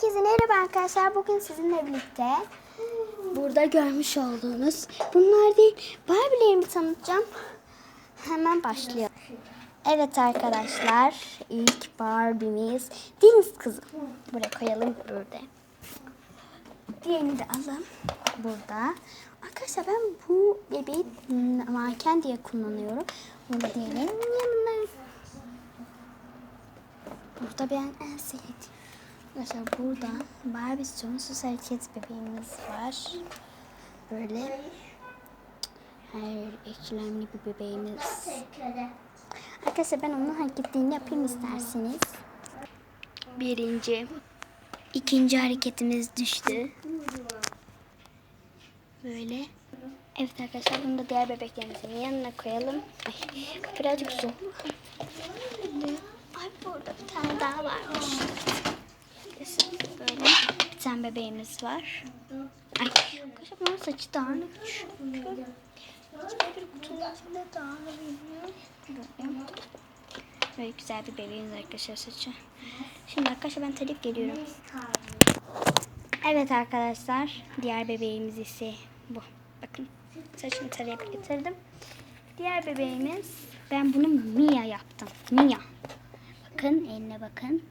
Herkese merhaba arkadaşlar. Bugün sizinle birlikte burada görmüş olduğunuz bunlar değil Barbie'lerimi tanıtacağım. Hemen başlıyor. Evet arkadaşlar ilk Barbie'miz Deniz Kızı. Buraya koyalım burada. Diğerini de alalım burada. Arkadaşlar ben bu bebeği manken diye kullanıyorum. Bunu yanına. Burada ben en sevdiğim. Arkadaşlar burada Barbie sonsuz hareket bebeğimiz var. Böyle her eklemli bir bebeğimiz. Arkadaşlar ben onun hareketlerini yapayım isterseniz. Birinci. ikinci hareketimiz düştü. Böyle. Evet arkadaşlar bunu da diğer bebeklerimizin yanına koyalım. Ay birazcık zor. Ay burada bir tane daha varmış. Tane bebeğimiz var. Ay bunun saçı dağınıkmış. Hiçbir bir. Böyle güzel bir bebeğimiz arkadaşlar saçı. Şimdi arkadaşlar ben tarif geliyorum. Evet arkadaşlar diğer bebeğimiz ise bu. Bakın saçını tarayıp getirdim. Diğer bebeğimiz ben bunu Mia yaptım. Mia. Bakın eline bakın.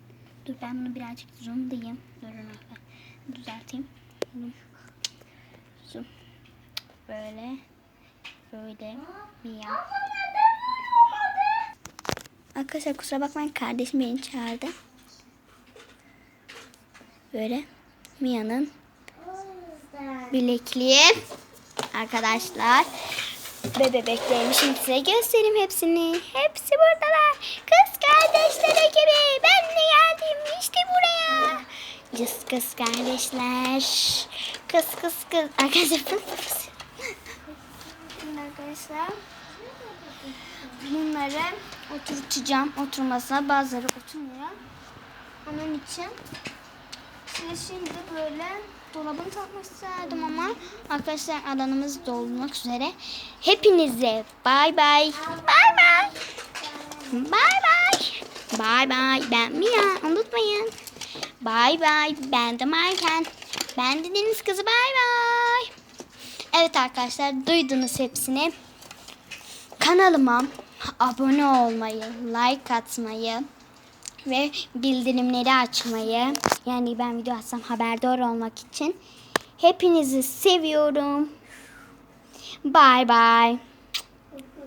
Dur ben bunu birazcık zoomlayayım. Durun arkadaşlar. Düzelteyim. Böyle. Böyle. Mia. Arkadaşlar kusura bakmayın kardeşim beni çağırdı. Böyle Mia'nın bilekliği. Arkadaşlar ve bebeklerimi şimdi size göstereyim hepsini. Hepsi buradalar. Kız kardeşleri gibi. Ben Cız kız kardeşler. Kız kız kız. Arkadaşlar Şimdi arkadaşlar bunları oturtacağım. Oturmasına bazıları oturmuyor. Onun için size şimdi böyle dolabını takmak isterdim ama arkadaşlar alanımız dolmak üzere. Hepinize bay bay. Bay bay. Bay bay. Bay bay. Ben Mia. Unutmayın. Bay bay. Ben de Mayken. Ben de Deniz Kızı. Bay bay. Evet arkadaşlar duydunuz hepsini. Kanalıma abone olmayı, like atmayı ve bildirimleri açmayı yani ben video atsam haberdar olmak için hepinizi seviyorum. Bye bye.